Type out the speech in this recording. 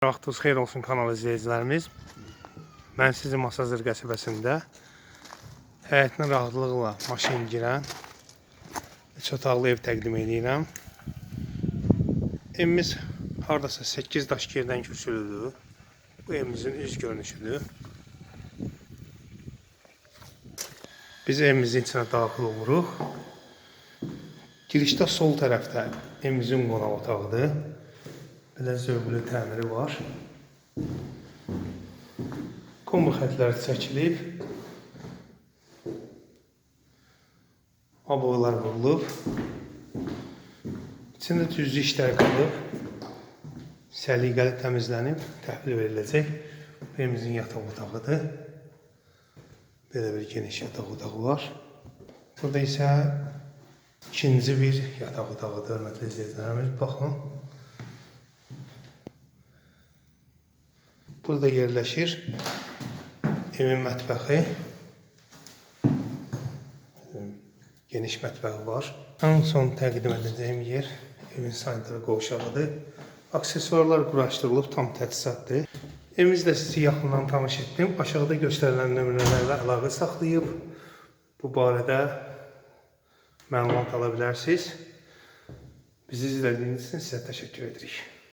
Vaxtınız xeyir olsun kanal izləyicilərimiz. Mən sizi Masazır qəsəbəsində həyətinə rahatlıqla maşın girən üç otaqlı ev təqdim edirəm. Evimiz hardasa 8 daş yerdən köçülüdür. Bu evimizin üz görünüşüdür. Biz evimizin içinə daxil oluruq. Girişdə sol tərəfdə evimizin qonaq otağıdır. Belə zövqlü təmiri var. Kombi xətləri çəkilib. Aboylar vurulub. İçində düzlü işlər qalıb. Səliqəli təmizlənib, təhvil veriləcək. Bu Evimizin yataq otağıdır. Belə bir geniş yataq otağı var. Burada isə ikinci bir yataq otağıdır, hörmətli izləyicilərimiz. Baxın. Burada yerləşir evin mətbəxi. Geniş mətbəxi var. Ən son təqdim edəcəyim yer evin sanitar qovşağıdır. Aksesuarlar quraşdırılıb tam təchizatdır. Evimizlə sizi yaxından tanış etdim. Aşağıda göstərilən nömrələrlə əlaqə saxlayıb bu barədə məlumat ala bilərsiniz. Bizi izlədiyiniz üçün sizə təşəkkür edirik.